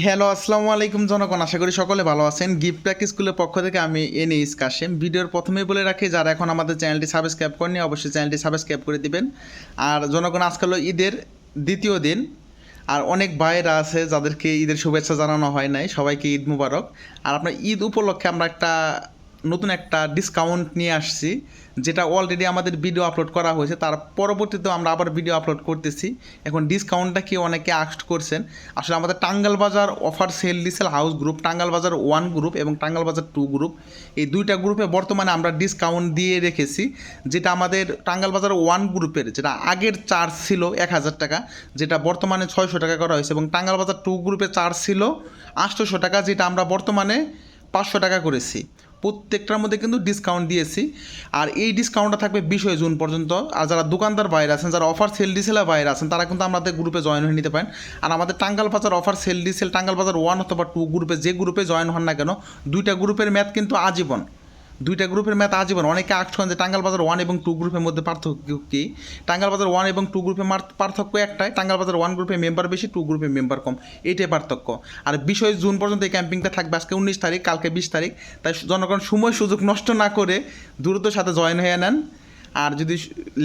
Hello আসসালামু আলাইকুম জনগণ। আশা করি সকলে ভালো আছেন। গিফট প্যাক স্কুলের পক্ষ থেকে আমি এন এস কাশেম ভিডিওর প্রথমেই বলে রাখি, যারা এখন আমাদের চ্যানেলটি সাবস্ক্রাইব করেনি অবশ্যই চ্যানেলটি সাবস্ক্রাইব করে দিবেন। আর জনগণ আজকাল ঈদের দ্বিতীয় দিন। আর অনেক ভাইরা আছে যাদেরকে ঈদের শুভেচ্ছা জানানো হয় নাই। সবাইকে ঈদ মুবারক। আর আপনার ঈদ উপলক্ষে আমরা একটা নতুন একটা ডিসকাউন্ট নিয়ে আসছি, যেটা অলরেডি আমাদের ভিডিও আপলোড করা হয়েছে। তার পরবর্তীতেও আমরা আবার ভিডিও আপলোড করতেছি। এখন ডিসকাউন্টটা কি অনেকে আস্ট করছেন। আসলে আমাদের Tangail Bazar offer sale diesel house group Tangail Bazar one group এবং টাঙ্গাল বাজার টু গ্রুপ এই দুইটা গ্রুপে বর্তমানে আমরা ডিসকাউন্ট দিয়ে রেখেছি, যেটা আমাদের টাঙ্গাল বাজার ওয়ান গ্রুপের যেটা আগের চার্জ ছিল এক হাজার টাকা, যেটা বর্তমানে ছয়শো টাকা করা হয়েছে এবং টাঙ্গাল বাজার টু গ্রুপে চার্জ ছিল আটশোশো টাকা, যেটা আমরা বর্তমানে পাঁচশো টাকা করেছি। প্রত্যেকটার মধ্যে কিন্তু ডিসকাউন্ট দিয়েছি। আর এই ডিসকাউন্টটা থাকবে বিশে জুন পর্যন্ত। আর যারা দোকানদার বাইরে আছেন, যারা অফার সেল ডিসেলার বাইরে আছেন, তারা কিন্তু আমাদের গ্রুপে জয়েন হয়ে নিতে পারেন। আর আমাদের Tangail Bazar offer sale diesel টাঙ্গাল Bazar one অথবা টু গ্রুপে যে গ্রুপে জয়েন হন না কেন, দুইটা গ্রুপের ম্যাথ কিন্তু আজীবন। দুইটা গ্রুপের ম্যাথ আজীবন। অনেকে আট যে টাঙ্গাল বাজার ওয়ান এবং টু গ্রুপের মধ্যে পার্থক্য কি? টাঙ্গাল বাজার ওয়ান এবং টু গ্রুপে পার্থক্য একটাই টাঙ্গাল বাজার ওয়ান গ্রুপে মেম্বার বেশি টু গ্রুপে মেম্বার কম। এটাই পার্থক্য। আর বিষয় জুন পর্যন্ত এই ক্যাম্পিংটা থাকবে আজকে উনিশ তারিখ, কালকে বিশ তারিখ। তাই জনগণ সময় সুযোগ নষ্ট না করে দ্রুত সাথে জয়েন হয়ে নেন। আর যদি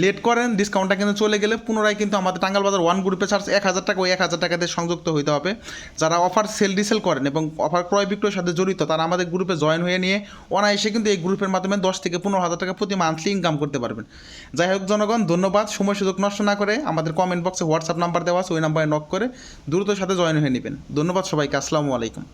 লেট করেন ডিসকাউন্টটা কিন্তু চলে গেলে পুনরায় কিন্তু আমাদের টাঙ্গাল বাজার ওয়ান গ্রুপে চার্জ এক হাজার টাকা, ওই এক হাজার টাকাতে সংযুক্ত হইতে হবে। যারা অফার সেল ডিসেল করেন এবং অফার ক্রয় বিক্রয়ের সাথে জড়িত, তারা আমাদের গ্রুপে জয়েন হয়ে নিয়ে অনায়াসে কিন্তু এই গ্রুপের মাধ্যমে দশ থেকে পনেরো হাজার টাকা প্রতি মান্থলি ইনকাম করতে পারবেন। যাই হোক জনগণ, ধন্যবাদ। সময় সুযোগ নষ্ট না করে আমাদের কমেন্ট বক্সে হোয়াটসঅ্যাপ নাম্বার দেওয়া আছে, ওই নাম্বারে নক করে দ্রুত সাথে জয়েন হয়ে নেবেন। ধন্যবাদ সবাইকে। আসসালামু আলাইকুম।